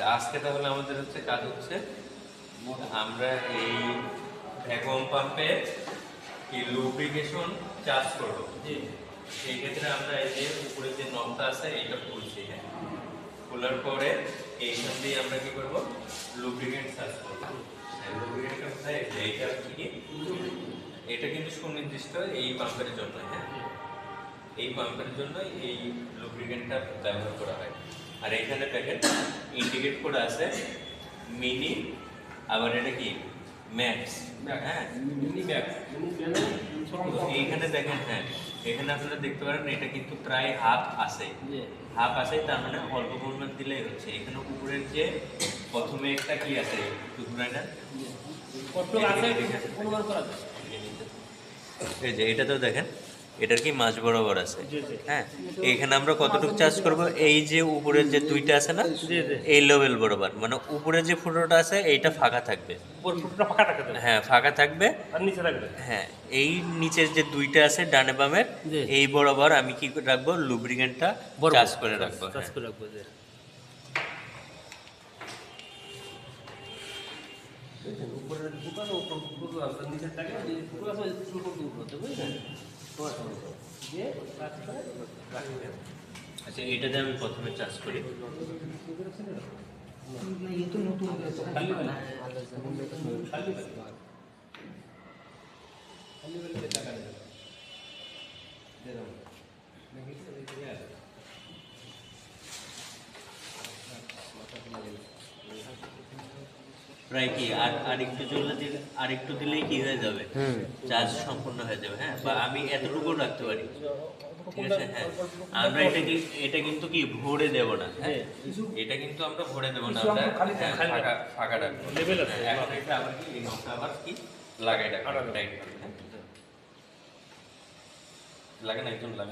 আছে আজকে তাহলে আমাদের হচ্ছে কাজ হচ্ছে আমরা এই ভ্যাকুয়াম পাম্পে কি লুব্রিকেশন চার্জ করব? সেই ক্ষেত্রে আমরা এই যে উপরে যে নবটা আছে এইটা খুলছি। হ্যাঁ খোলার পরে এইখান দিয়ে আমরা কি করব? লুব্রিকেন্ট চার্জ করব। এইটা কি? এটা কিন্তু সুনির্দিষ্ট এই পাম্পের জন্য হ্যাঁ। এই পাম্পের জন্য এই লুব্রিকেন্টটা ব্যবহার করা হয়। আর এখানে দেখেন ইন্ডিকেট করা আছে মিনি আবার এটা কি? ম্যাক্স হ্যাঁ? এইখানে দেখেন হ্যাঁ এখানে আপনারা দেখতে পারেন এটা কিন্তু প্রায় হাফ আছে। হাফ আছে তার মানে অল্প পরিমাণ দিলেই হচ্ছে। এখানে উপরের যে প্রথমে একটা কি আছে অনুমান এই যে এটা তো দেখেন এটার কি মাছ বরাবর আছে। হ্যাঁ এখানে আমরা কতটুকু চার্জ করব? এই যে উপরের যে দুইটা আছে না। এই লেভেল বরাবর। মানে উপরে যে ফুটোটা আছে এইটা ফাঁকা থাকবে। উপর ফুটটা ফাঁকা থাকে তো? হ্যাঁ ফাঁকা থাকবে। হ্যাঁ এই নিচের যে দুইটা আছে ডানে বামের এই বরাবর আমি কি করে রাখব লুব্রিকেন্টটা চার্জ করে রাখব চাষ হ্যাঁ। করে রাখব যে উপরের ফুটো আছে নিচের থাকে আছে ওই ফুটো করতে উপরে বুঝলেন? দিয়ে আচ্ছা এটাতে আমি প্রথমে চাষ করি। তো বেলা প্রায় কি আর আরেকটু চলে দিলে আরেকটু দিলেই কি হয়ে যাবে? চার্জ সম্পূর্ণ হয়ে যাবে হ্যাঁ? বা আমি এতটুকু রাখতে পারি। ঠিক আছে হ্যাঁ? আমরা এটা কি এটা কিন্তু কি ভরে দেব না হ্যাঁ? এটা কিন্তু আমরা ভরে দেব না আমরা হ্যাঁ, ফাঁকা ফাঁকা রাখব। Level আছে। হ্যাঁ, এখন এটা আবার কি এই নখটা আবার কি লাগাই রাখব হ্যাঁ? লাগে না একজন লাগে।